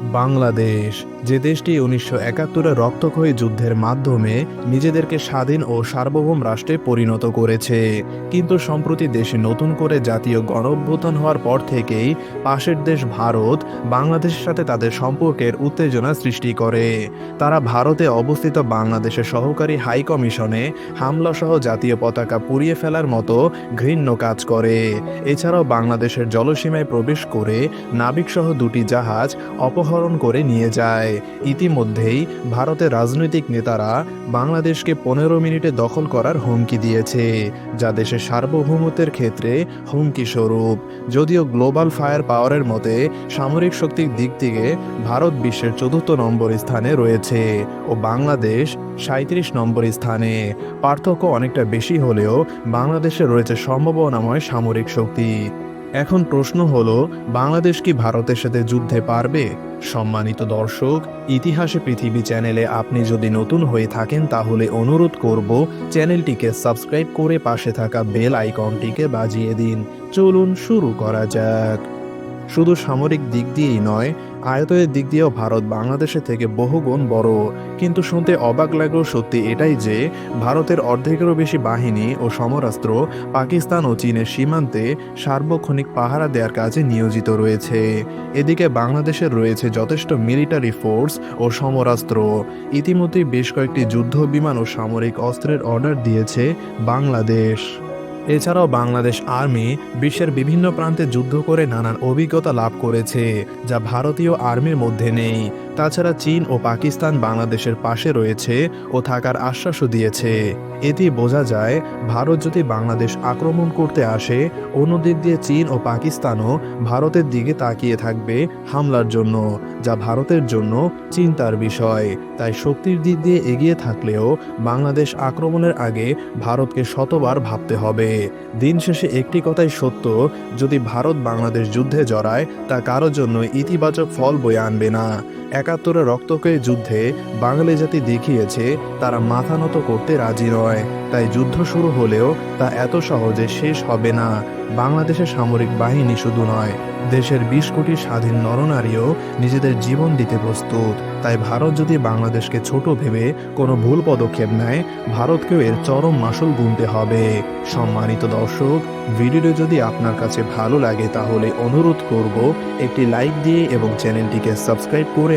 বাংলাদেশ। যে দেশটি উনিশশো একাত্তরের রক্তক্ষয়ী যুদ্ধের মাধ্যমে নিজেদেরকে স্বাধীন ও সার্বভৌম রাষ্ট্রে পরিণত করেছে। কিন্তু সম্প্রতি দেশে নতুন করে জাতীয় গণঅভ্যুত্থান হওয়ার পর থেকেই পাশের দেশ ভারত বাংলাদেশের সাথে তাদের সম্পর্কের উত্তেজনা সৃষ্টি করে। তারা ভারতে অবস্থিত বাংলাদেশের সহকারী হাই কমিশনে হামলাসহ জাতীয় পতাকা পুড়িয়ে ফেলার মতো ঘৃণ্য কাজ করে। এছাড়াও বাংলাদেশের জলসীমায় প্রবেশ করে নাবিকসহ দুটি জাহাজ অপহরণ করে নিয়ে যায়। ইতিমধ্যেই ভারতের রাজনৈতিক নেতারা বাংলাদেশকে পনেরো মিনিটে দখল করার হুমকি দিয়েছে, যা দেশের সার্বভৌমত্বের ক্ষেত্রে হুমকি স্বরূপ। যদিও গ্লোবাল ফায়ার পাওয়ারের মতে, সামরিক শক্তির দিক থেকে ভারত বিশ্বের চতুর্থ নম্বর স্থানে রয়েছে ও বাংলাদেশ সাঁত্রিশ নম্বর স্থানে। পার্থক্য অনেকটা বেশি হলেও বাংলাদেশে রয়েছে সম্ভাবনাময় সামরিক শক্তি। এখন প্রশ্ন হলো, বাংলাদেশ কি ভারতের সাথে যুদ্ধে পারবে? সম্মানিত দর্শক, ইতিহাসে পৃথিবী চ্যানেলে আপনি যদি নতুন হয়ে থাকেন, তাহলে অনুরোধ করব চ্যানেলটিকে সাবস্ক্রাইব করে পাশে থাকা বেল আইকনটিকে বাজিয়ে দিন। চলুন শুরু করা যাক। শুধু সামরিক দিক দিয়েই নয়, আয়তনের দিক দিয়েও ভারত বাংলাদেশের থেকে বহুগুণ বড়। কিন্তু শুনতে অবাক লাগলেও সত্যি এটাই যে, ভারতের অর্ধেকেরও বেশি বাহিনী ও সমরাস্ত্র পাকিস্তান ও চীনের সীমান্তে সার্বক্ষণিক পাহারা দেওয়ার কাজে নিয়োজিত রয়েছে। এদিকে বাংলাদেশের রয়েছে যথেষ্ট মিলিটারি ফোর্স ও সমরাস্ত্র। ইতিমধ্যেই বেশ কয়েকটি যুদ্ধ বিমান ও সামরিক অস্ত্রের অর্ডার দিয়েছে বাংলাদেশ। এছাড়াও বাংলাদেশ আর্মি বিশ্বের বিভিন্ন প্রান্তে যুদ্ধ করে নানান অভিজ্ঞতা লাভ করেছে, যা ভারতীয় আর্মির মধ্যে নেই। তাছাড়া চীন ও পাকিস্তান বাংলাদেশের পাশে রয়েছে ও থাকার আশ্বাসও দিয়েছে। এতে বোঝা যায়, ভারত যদি বাংলাদেশ আক্রমণ করতে আসে অন্য দিক দিয়ে চীন ও পাকিস্তানও ভারতের দিকে তাকিয়ে থাকবে হামলার জন্য। যা ভারতের জন্য চিন্তার বিষয়। তাই শক্তির দিক দিয়ে এগিয়ে থাকলেও বাংলাদেশ আক্রমণের আগে ভারতকে শতবার ভাবতে হবে। দিন শেষে একটি কথাই সত্য, যদি ভারত বাংলাদেশ যুদ্ধে জড়ায়, তা কারোর জন্য ইতিবাচক ফল বয়ে আনবে না। একাত্তরের রক্তকে যুদ্ধে বাঙালি জাতি দেখিয়েছে, তারা মাথা নত করতে রাজি নয়। তাই যুদ্ধ শুরু হলেও তা এত সহজে শেষ হবে না। বাংলাদেশের সামরিক বাহিনী শুধু নয়, দেশের বিশ কোটি স্বাধীন নরনারীও নিজেদের জীবন দিতে প্রস্তুত। তাই ভারত যদি বাংলাদেশকে ছোট ভেবে কোনো ভুল পদক্ষেপ নেয়, ভারতকেও এর চরম মাসুল গুনতে হবে। সম্মানিত দর্শক, ভিডিওটি যদি আপনার কাছে ভালো লাগে, তাহলে অনুরোধ করব, একটি লাইক দিয়ে এবং চ্যানেলটিকে সাবস্ক্রাইব করে